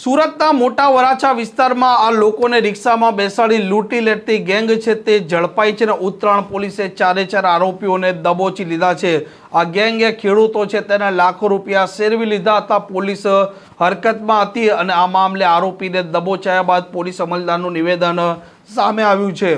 સુરતના મોટા વરાછા વિસ્તારમાં આ લોકોને રિક્ષામાં બેસાડી લૂંટી લેતી ગેંગ છે તે ઝડપાઈ છે અને ઉત્તરાયણ પોલીસે ચારે ચાર આરોપીઓને દબોચી લીધા છે. આ ગેંગે ખેડૂતો છે તેના લાખો રૂપિયા શેરવી લીધા હતા. પોલીસ હરકતમાં હતી અને આ મામલે આરોપીને દબોચાયા બાદ પોલીસ અમલદારનું નિવેદન સામે આવ્યું છે.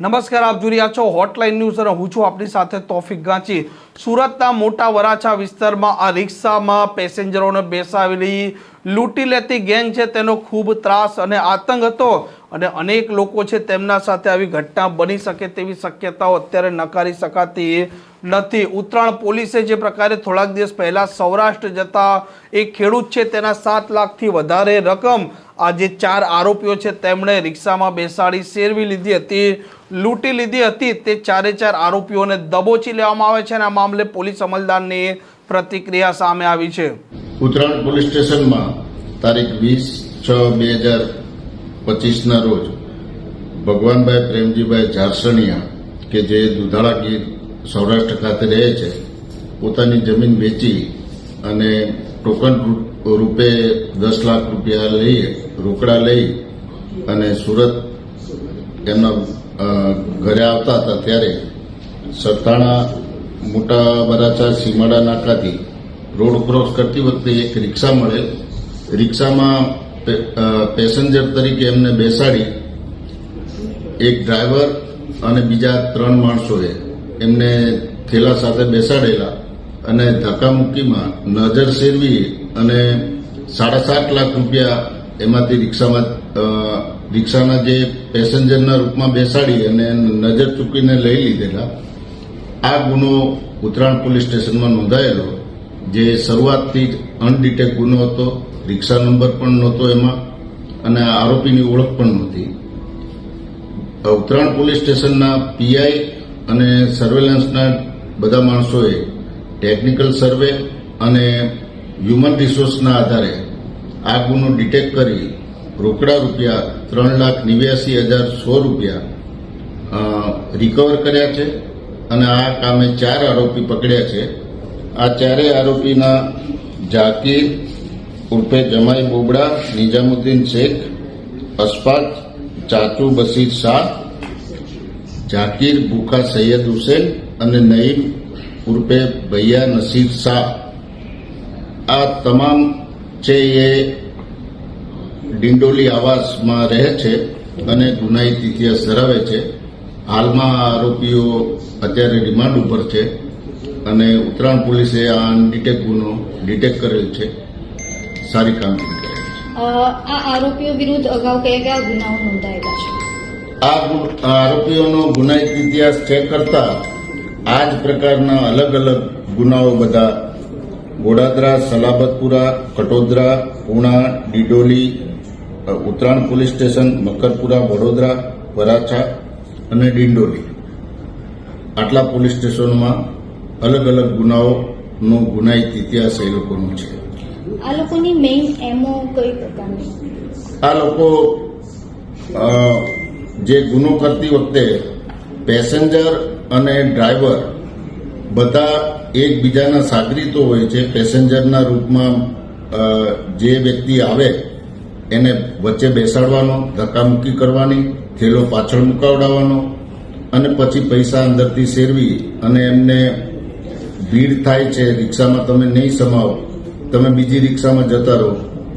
નમસ્કાર, આપ જોઈ રહ્યા છો હોટલાઇન ન્યૂઝ અને હું છું આપની સાથે તોફિક ગાંચી સુરતના મોટા વરાછા વિસ્તારમાં આ રિક્ષામાં પેસેન્જરોને બેસાવેલી લૂંટી લેતી ગેંગ છે, તેનો ખૂબ ત્રાસ અને આતંક હતો અને અનેક લોકો છે તેમના સાથે આવી ઘટના બની શકે તેવી શક્યતાઓ અત્યારે નકારી શકાતી નથી. ઉત્તરાયણ પોલીસે જે પ્રકારે થોડાક દિવસ પહેલાં સૌરાષ્ટ્ર જતા એક ખેડૂત છે, તેના સાત લાખથી વધારે રકમ આ જે ચાર આરોપીઓ છે, તેમણે રિક્ષામાં બેસાડી શેરવી લીધી હતી, લૂંટી લીધી હતી. તે ચારે ચાર આરોપીઓને દબોચી લેવામાં આવે છે અને આ મામલે પોલીસ અમલદારની પ્રતિક્રિયા સામે આવી છે. ઉત્તરાયણ પોલીસ સ્ટેશનમાં તારીખ વીસ છ બે હજાર પચીસના રોજ ભગવાનભાઈ પ્રેમજીભાઈ ઝારસણિયા કે જે દુધાળા ગીર સૌરાષ્ટ્ર ખાતે રહે છે, પોતાની જમીન વેચી અને ટોકન રૂપે દસ લાખ રૂપિયા લઈ રોકડા લઈ અને સુરત એમના ઘરે આવતા હતા ત્યારે સરથાણા મોટા બરાચા સીમાડા નાકાથી રોડ ક્રોસ કરતી વખતે એક રિક્ષા મળેલ. રિક્ષામાં પેસેન્જર તરીકે એમને બેસાડી એક ડ્રાઈવર અને બીજા ત્રણ માણસોએ એમને થેલા સાથે બેસાડેલા અને ધક્કામુક્કીમાં નજર શેરવી અને સાડા સાત લાખ રૂપિયા એમાંથી રિક્ષામાં રિક્ષાના જે પેસેન્જરના રૂપમાં બેસાડી અને નજર ચૂકીને લઈ લીધેલા, આ ગુનો ઉત્તરાયણ પોલીસ સ્ટેશનમાં નોંધાયેલો, જે શરૂઆતથી જ અનડિટેક ગુનો હતો, રિક્ષા નંબર પણ નહોતો એમાં, અને આરોપીની ઓળખ પણ નહોતી. ઉત્તરાયણ પોલીસ સ્ટેશનના પીઆઈ અને સર્વેલન્સના બધા માણસોએ ટેકનિકલ સર્વે અને હ્યુમન રિસોર્સના આધારે આ ગુનો ડિટેક્ટ કરી રોકડા રૂપિયા ત્રણ લાખ નેવ્યાસી હજાર સો રૂપિયા રિકવર કર્યા છે અને આ કામે ચાર આરોપી પકડ્યા છે. આ ચારેય આરોપીના ઝાકીર ઉર્ફે જમાઈ બોબડા, નિઝામુદ્દીન શેખ અશફાક ચાચુ બશીર શાહ ઝાકીર ભૂખા સૈયદ હુસેન અને નઈમ ઉર્ફે ભૈયા નસીર શાહ. આ તમામ છે એ ડિંડોલી આવાસમાં રહે છે અને ગુનાહિત ઇતિહાસ ધરાવે છે. હાલમાં આરોપીઓ અત્યારે રિમાન્ડ ઉપર છે અને ઉત્તરાયણ પોલીસે આ અનડિટેક ગુનો ડિટેક્ટ કરેલ છે. સારી કામગીરી કરેલ છે. આ આરોપીઓ વિરુદ્ધ અગાઉ કયા કયા ગુનાઓ નોંધાયેલા છે? આ આરોપીઓનો ગુનાહિત ઇતિહાસ ચેક કરતા આ જ પ્રકારના અલગ અલગ ગુનાઓ બધા ગોડાદરા સલાબતપુરા કટોદરા પુણા ડિડોલી ઉત્તરાણ ઉત્તરાયણ પોલીસ સ્ટેશન મકરપુરા વડોદરા વરાછા અને ડિંડોલી. આટલા પોલીસ સ્ટેશનોમાં અલગ અલગ ગુનાઓનો ગુનાહિત ઇતિહાસ એ લોકોનો છે. આ લોકોની મેઇન એમો કઈ પ્રકારની? આ લોકો જે ગુનો કરતી વખતે પેસેન્જર અને ડ્રાઈવર બધા એકબીજાના સાગરીતો હોય છે, પેસેન્જરના રૂપમાં જે વ્યક્તિ આવે, એને વચ્ચે બેસાડવાનો, ધક્કામુક્કી કરવાની, થેલો પાછળ મુકાવડાવવાનો અને પછી પૈસા અંદરથી શેરવી અને એમને ભીડ થાય છે, રિક્ષામાં તમે નહીં સમાવો, તમે બીજી રિક્ષામાં જતા રહો.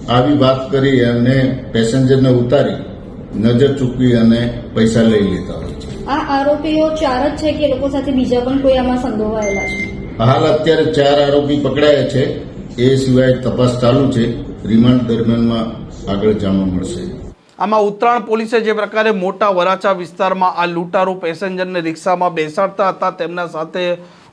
આવી વાત કરી અને પેસેન્જરને ઉતારી, નજર ચૂકવી અને પૈસા લઈ લેતા. આ આરોપીઓ ચાર જ છે કે લોકો સાથે બીજા પણ કોઈ આમાં સંડોવાયેલા છે. હાલ અત્યારે ચાર આરોપી પકડાયા છે. એ સિવાય તપાસ ચાલુ છે. રિમાન્ડ દરમિયાનમાં આગળ જાણવા મળશે. આમાં ઉત્તરાયણ પોલીસે જે પ્રકારે મોટા વરાછા વિસ્તારમાં આ લૂંટારૂ પેસેન્જરને રિક્ષામાં બેસાડતા હતા તેમના સાથે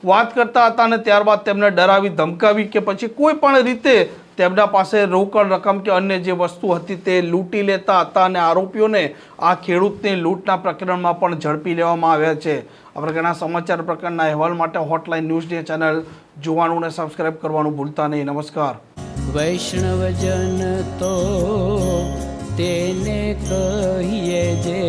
વાત કરતા હતા અને ત્યારબાદ તેમને ડરાવી ધમકાવી કે પછી કોઈ પણ રીતે તેમના પાસે રોકડ રકમ કે અન્ય જે વસ્તુ હતી તે લૂંટી લેતા હતા અને આરોપીઓને આ ખેડૂતની લૂંટના પ્રકરણમાં પણ ઝડપી લેવામાં આવ્યા છે. આ પ્રકારના સમાચાર પ્રકારના અહેવાલ માટે હોટલાઇન ન્યૂઝની ચેનલ જોવાનું અને સબસ્ક્રાઇબ કરવાનું ભૂલતા નહીં. નમસ્કાર. વૈષ્ણવજન તો તેને કહીએ જે